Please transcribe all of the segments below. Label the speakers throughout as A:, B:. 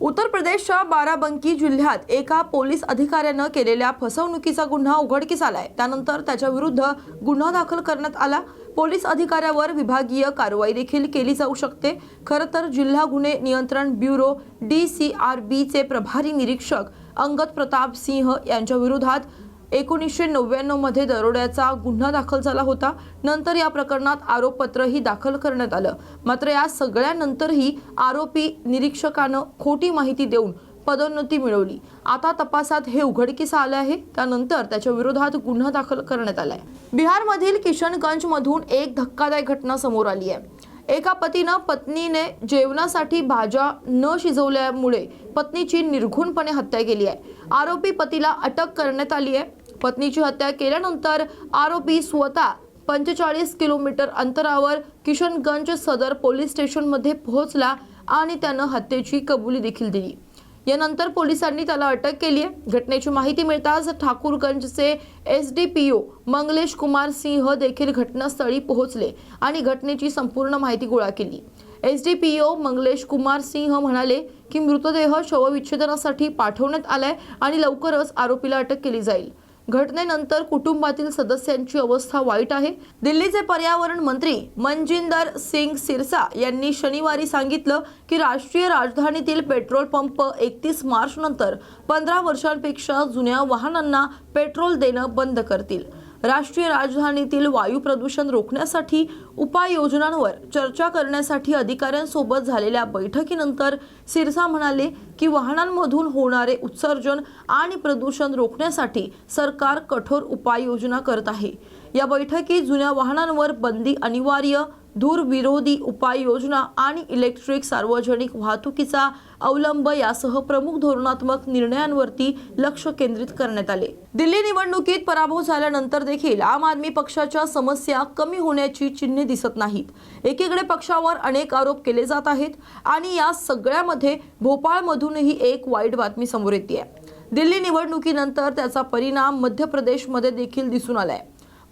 A: उत्तर प्रदेशच्या बाराबंकी जिल्ह्यात एका पोलीस अधिकाऱ्यानं केलेल्या फसवणुकीचा गुन्हा उघडकीस आलाय. त्यानंतर त्याच्या विरुद्ध गुन्हा दाखल करण्यात आला. पोलीस अधिकाऱ्यावर विभागीय कारवाई देखील केली जाऊ शकते. खरं तर जिल्हा गुन्हे नियंत्रण ब्युरो डी सी आर बीचे प्रभारी निरीक्षक अंगद प्रताप सिंह यांच्या विरोधात एकोणीसशे नव्याण्णवमध्ये दरोड्याचा गुन्हा दाखल झाला होता. नंतर या प्रकरणात आरोपपत्रही दाखल करण्यात आलं. मात्र या सगळ्यानंतरही आरोपी निरीक्षकानं खोटी माहिती देऊन पदोन्नती मिळवली. आता तपासात हे उघडकीस आलं आहे. त्यानंतर त्याच्या विरोधात गुन्हा दाखल करण्यात आलाय. बिहारमधील किशनगंज मधून एक धक्कादायक घटना समोर आली आहे. एका पतीनं पत्नीने जेवणासाठी भाज्या न शिजवल्यामुळे पत्नीची निर्घुणपणे हत्या केली आहे. आरोपी पतीला अटक करण्यात आली आहे. पत्नीची हत्या केल्यानंतर आरोपी स्वतः पंचेचाळीस किलोमीटर अंतरावर किशनगंज सदर पोलीस स्टेशनमध्ये पोहोचला आणि त्यानं हत्येची कबुली देखील दिली. यानंतर पोलिसांनी त्याला अटक केली आहे. घटनेची माहिती मिळताच ठाकूरगंजचे S D P O Manglesh Kumar Singh देखील घटनास्थळी पोहोचले आणि घटनेची संपूर्ण माहिती गोळा केली. S D P O Manglesh Kumar Singh म्हणाले की मृतदेह शवविच्छेदनासाठी पाठवण्यात आलाय आणि लवकरच आरोपीला अटक केली जाईल. घटनेनंतर कुटुंबातील सदस्यांची अवस्था वाईट आहे. दिल्लीचे पर्यावरण मंत्री मनजिंदर सिंग सिरसा यांनी शनिवारी सांगितलं की राष्ट्रीय राजधानीतील पेट्रोल पंप एकतीस मार्च नंतर पंधरा वर्षांपेक्षा जुन्या वाहनांना पेट्रोल देणं बंद करतील. राष्ट्रीय राजधानीतील वायू प्रदूषण रोखण्यासाठी उपाययोजनांवर चर्चा करण्यासाठी अधिकाऱ्यांसोबत झालेल्या बैठकीनंतर सिरसा म्हणाले की वाहनांमधून होणारे उत्सर्जन आणि प्रदूषण रोखण्यासाठी सरकार कठोर उपाययोजना करत आहे. या बैठकीत जुन्या वाहनांवर बंदी अनिवार्य धूरविरोधी उपाययोजना आणि इलेक्ट्रिक सार्वजनिक वाहतुकीचा अवलंब यासह प्रमुख धोरणात्मक निर्णयांवरती लक्ष केंद्रित करण्यात आले. दिल्ली निवडणुकीत पराभव झाल्यानंतर देखील आम आदमी पक्षाच्या समस्या कमी होण्याची चिन्हे दिसत नाहीत. एकीकडे पक्षावर अनेक आरोप केले जात आहेत आणि या सगळ्यामध्ये भोपाळमधूनही एक वाईट बातमी समोर येते दिल्ली निवडणुकीनंतर त्याचा परिणाम मध्य प्रदेशमध्ये देखील दिसून आलाय.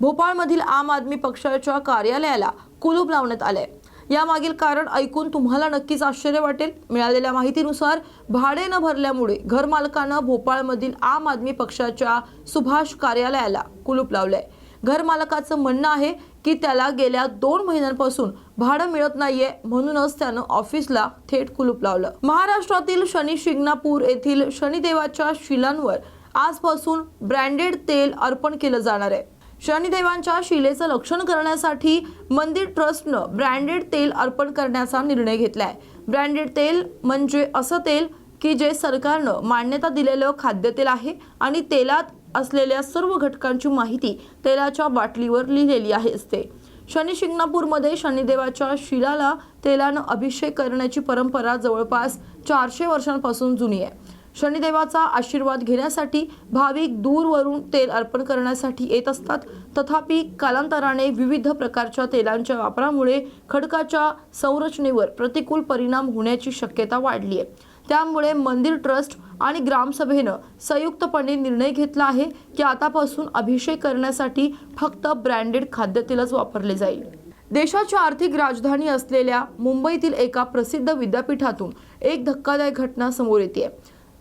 A: भोपाळमधील आम आदमी पक्षाच्या कार्यालयाला कुलूप लावण्यात आले यामागील कारण ऐकून तुम्हाला नक्कीच आश्चर्य वाटेल. मिळालेल्या माहितीनुसार भाडे न भरल्यामुळे घरमालकानं भोपाळमधील आम आदमी पक्षाच्या सुभाष कार्यालयाला कुलूप लावलंय. घरमालकाचं म्हणणं आहे की त्याला गेल्या दोन महिन्यांपासून भाडं मिळत नाहीये म्हणूनच त्यानं ऑफिसला थेट कुलूप लावलं. महाराष्ट्रातील शनी शिंगणापूर येथील शनिदेवाच्या शिलांवर आजपासून ब्रँडेड तेल अर्पण केलं जाणार आहे. शनिदेवांच्या शिलेचं लक्षण करण्यासाठी मंदिर ट्रस्टनं ब्रँडेड तेल अर्पण करण्याचा निर्णय घेतलाय. ब्रँडेड तेल म्हणजे असं तेल की जे सरकारनं मान्यता दिलेलं खाद्यतेल आहे आणि तेलात असलेल्या सर्व घटकांची माहिती तेलाच्या बाटलीवर लिहिलेली आहे असते. शनी शिंगणापूरमध्ये शनिदेवाच्या शिलाला तेलानं अभिषेक करण्याची परंपरा जवळपास चारशे वर्षांपासून जुनी आहे. शनिदेवाचा आशीर्वाद घेण्यासाठी भाविक दूरवरून तेल अर्पण करण्यासाठी येत असतात. तथापि कालांतराने विविध प्रकारच्या तेलांच्या वापरामुळे खडकाच्या संरचनेवर प्रतिकूल परिणाम होण्याची शक्यता वाढली आहे. त्यामुळे मंदिर ट्रस्ट आणि ग्रामसभेनं संयुक्तपणे निर्णय घेतला आहे की आतापासून अभिषेक करण्यासाठी फक्त ब्रँडेड खाद्यतेलच वापरले जाईल. देशाची आर्थिक राजधानी असलेल्या मुंबईतील एका प्रसिद्ध विद्यापीठातून एक धक्कादायक घटना समोर येते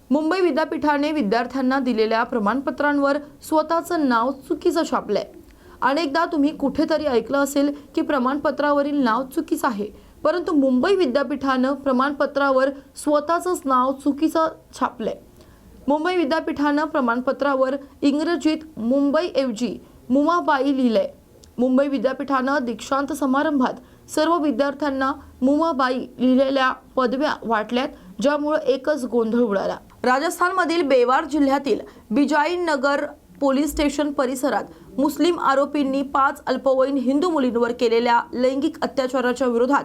A: मुंबई विद्यापीठाने विद्यार्थ्यांना दिलेल्या प्रमाणपत्रांवर स्वतःचं नाव चुकीचं छापलंय. अनेकदा तुम्ही कुठेतरी ऐकलं असेल की प्रमाणपत्रावरील नाव चुकीचं आहे परंतु मुंबई विद्यापीठानं प्रमाणपत्रावर स्वतःचंच नाव चुकीचं छापलंय. मुंबई विद्यापीठानं प्रमाणपत्रावर इंग्रजीत मुंबईऐवजी मुमाबाई लिहिलंय. मुंबई विद्यापीठानं दीक्षांत समारंभात सर्व विद्यार्थ्यांना मुमाबाई लिहिलेल्या पदव्या वाटल्यात ज्यामुळे एकच गोंधळ उडाला. राजस्थानमधील बेवार जिल्ह्यातील बिजाई नगर पोलीस स्टेशन परिसरात मुस्लिम आरोपींनी पाच अल्पवयीन हिंदू मुलींवर केलेल्या लैंगिक अत्याचाराच्या विरोधात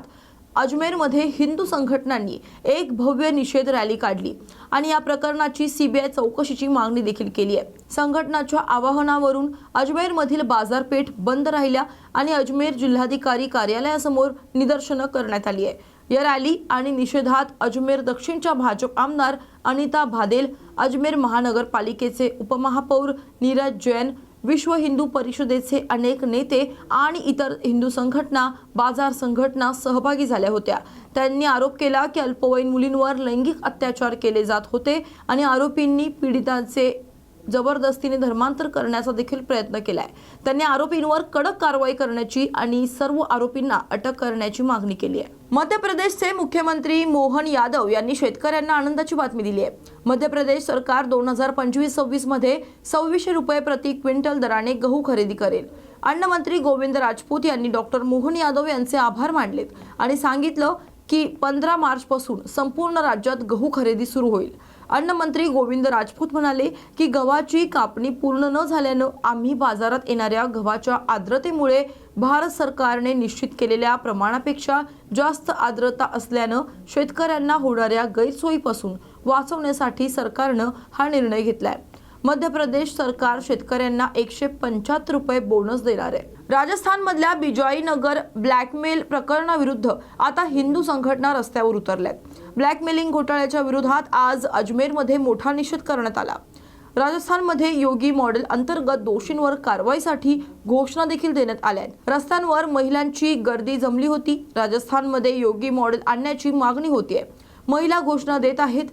A: अजमेरमध्ये हिंदू संघटनांनी एक भव्य निषेध रॅली काढली आणि या प्रकरणाची सीबीआय चौकशीची मागणी देखील केली आहे. संघटनाच्या आवाहनावरून अजमेरमधील बाजारपेठ बंद राहिल्या आणि अजमेर जिल्हाधिकारी कार्यालयासमोर निदर्शनं करण्यात आली आहे. या रॅली आणि निषेधात अजमेर दक्षिणच्या भाजप आमदार अनिता भादेल अजमेर महानगरपालिकेचे उपमहापौर नीरज जैन विश्व हिंदू परिषदेचे अनेक नेते आणि इतर हिंदू संघटना बाजार संघटना सहभागी झाल्या होत्या. त्यांनी आरोप केला की अल्पवयीन मुलींवर लैंगिक अत्याचार केले जात होते आणि आरोपींनी पीडितांचे जबरदस्तीने धर्मांतर करण्याचा देखील प्रयत्न केलाय. त्यांनी आरोपींवर कडक कारवाई करण्याची आणि सर्व आरोपींना अटक करण्याची मागणी केली आहे. मध्य प्रदेशचे मुख्यमंत्री मोहन यादव यांनी शेतकऱ्यांना आनंदाची बातमी दिली आहे. मध्य प्रदेश सरकार दोन हजार पंचवीस सव्वीसमध्ये सव्वीसशे रुपये प्रति क्विंटल दराने गहू खरेदी करेल. अन्नमंत्री गोविंद राजपूत यांनी डॉक्टर मोहन यादव यांचे आभार मानलेत आणि सांगितलं की पंधरा मार्चपासून संपूर्ण राज्यात गहू खरेदी सुरू होईल. अन्नमंत्री गोविंद राजपूत म्हणाले की गव्हाची कापणी पूर्ण न झाल्यानं आम्ही बाजारात येणाऱ्या गव्हाच्या आर्द्रतेमुळे भारत सरकारने निश्चित केलेल्या प्रमाणापेक्षा जास्त आर्द्रता असल्यानं शेतकऱ्यांना होणाऱ्या गैरसोयीपासून वाचवण्यासाठी सरकारनं हा निर्णय घेतलाय. मध्य प्रदेश सरकार शेतकऱ्यांना एकशे पंच्याहत्तर रुपये बोनस देणार आहे. राजस्थानमधल्या बिजॉई नगर ब्लॅकमेल प्रकरणाविरुद्ध आता हिंदू संघटना रस्त्यावर उतरल्यात. ब्लॅकमेलिंग घोटाळ्याच्या विरोधात आज अजमेरमध्ये मोठा निषेध करण्यात आला. राजस्थानमध्ये योगी मॉडेल अंतर्गत दोषींवर कारवाईसाठी घोषणा देखील देण्यात आल्या रस्त्यांवर महिलांची गर्दी जमली होती. राजस्थानमध्ये योगी मॉडेल आणण्याची मागणी होतीये. महिला घोषणा देत आहेत.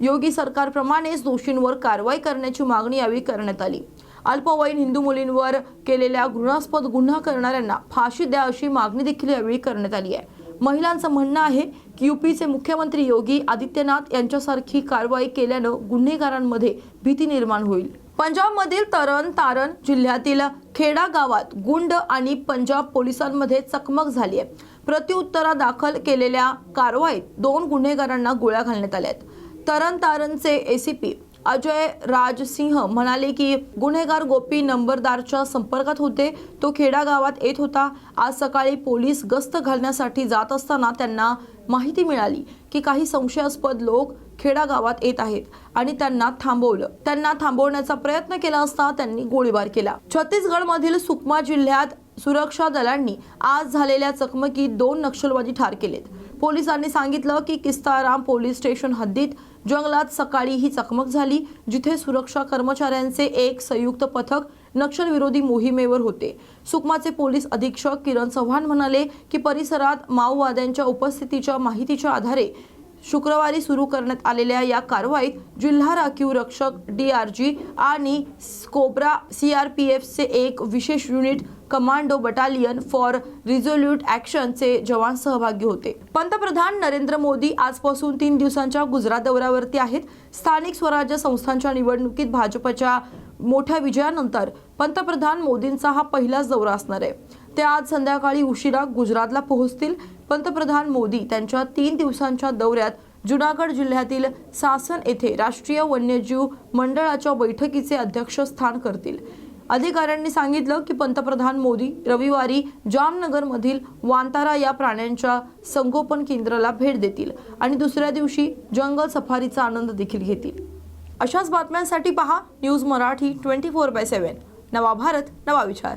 A: योगी सरकारप्रमाणेच दोषींवर कारवाई करण्याची मागणी यावेळी करण्यात आली. अल्पवयीन हिंदू मुलींवर केलेल्या घृणास्पद गुन्हा करणाऱ्यांना फाशी द्या अशी मागणी देखील यावेळी करण्यात आली आहे. महिलांचं म्हणणं आहे की युपीचे मुख्यमंत्री योगी आदित्यनाथ यांच्यासारखी कारवाई केल्यानं गुन्हेगारांमध्ये भीती निर्माण होईल. पंजाबमधील तरण तारण जिल्ह्यातील खेडा गावात गुंड आणि पंजाब पोलिसांमध्ये चकमक झाली आहे. प्रत्युत्तरा दाखल केलेल्या कारवाईत दोन गुन्हेगारांना गोळ्या घालण्यात आल्या आहेत. तरण तारणचे एसीपी अजय राजसिंह म्हणाले की गुन्हेगार गोपी नंबरदारच्या संपर्कात होते. तो खेडा गावात येत होता. आज सकाळी पोलीस गस्त घालण्यासाठी जात असताना त्यांना माहिती मिळाली की काही संशयास्पद लोक खेडा गावात येत आहेत आणि त्यांना थांबवलं. त्यांना थांबवण्याचा प्रयत्न केला असता त्यांनी गोळीबार केला. छत्तीसगडमधील सुकमा जिल्ह्यात सुरक्षा दलांनी आज झालेल्या चकमकीत दोन नक्षलवादी ठार केलेत. पोलिसांनी सांगितलं की किस्ताराम पोलीस स्टेशन हद्दीत जंगलात सकाळी ही चकमक झाली जिथे सुरक्षा कर्मचाऱ्यांचे एक संयुक्त पथक नक्षलविरोधी मोहिमेवर होते. सुकमाचे पोलीस अधीक्षक किरण चव्हाण म्हणाले की परिसरात माओवाद्यांच्या उपस्थितीच्या माहितीच्या आधारे शुक्रवारी सुरू करण्यात आलेल्या या कारवाईत जिल्हा राखीव रक्षक डीआरजी आणि कोब्रा सीआरपीएफचे एक विशेष unit commando battalion for resolute ॲक्शनचे जवान सहभागी होते. पंतप्रधान नरेंद्र मोदी आजपासून तीन दिवसांच्या गुजरात दौऱ्यावरती आहेत. स्थानिक स्वराज्य संस्थांच्या निवडणुकीत भाजपच्या मोठ्या विजयानंतर पंतप्रधान मोदींचा हा पहिलाच दौरा असणार आहे. ते आज संध्याकाळी उशिरा गुजरातला पोहोचतील. पंतप्रधान मोदी त्यांच्या तीन दिवसांच्या दौऱ्यात जुनागड जिल्ह्यातील सासन येथे राष्ट्रीय वन्यजीव मंडळाच्या बैठकीचे अध्यक्षस्थान करतील. अधिकाऱ्यांनी सांगितलं की पंतप्रधान मोदी रविवारी जामनगरमधील वांतारा या प्राण्यांच्या संगोपन केंद्राला भेट देतील आणि दुसऱ्या दिवशी जंगल सफारीचा आनंद देखील घेतील. अशाच बातम्यांसाठी पहा news Marathi twenty four by seven. नवा भारत नवा विचार.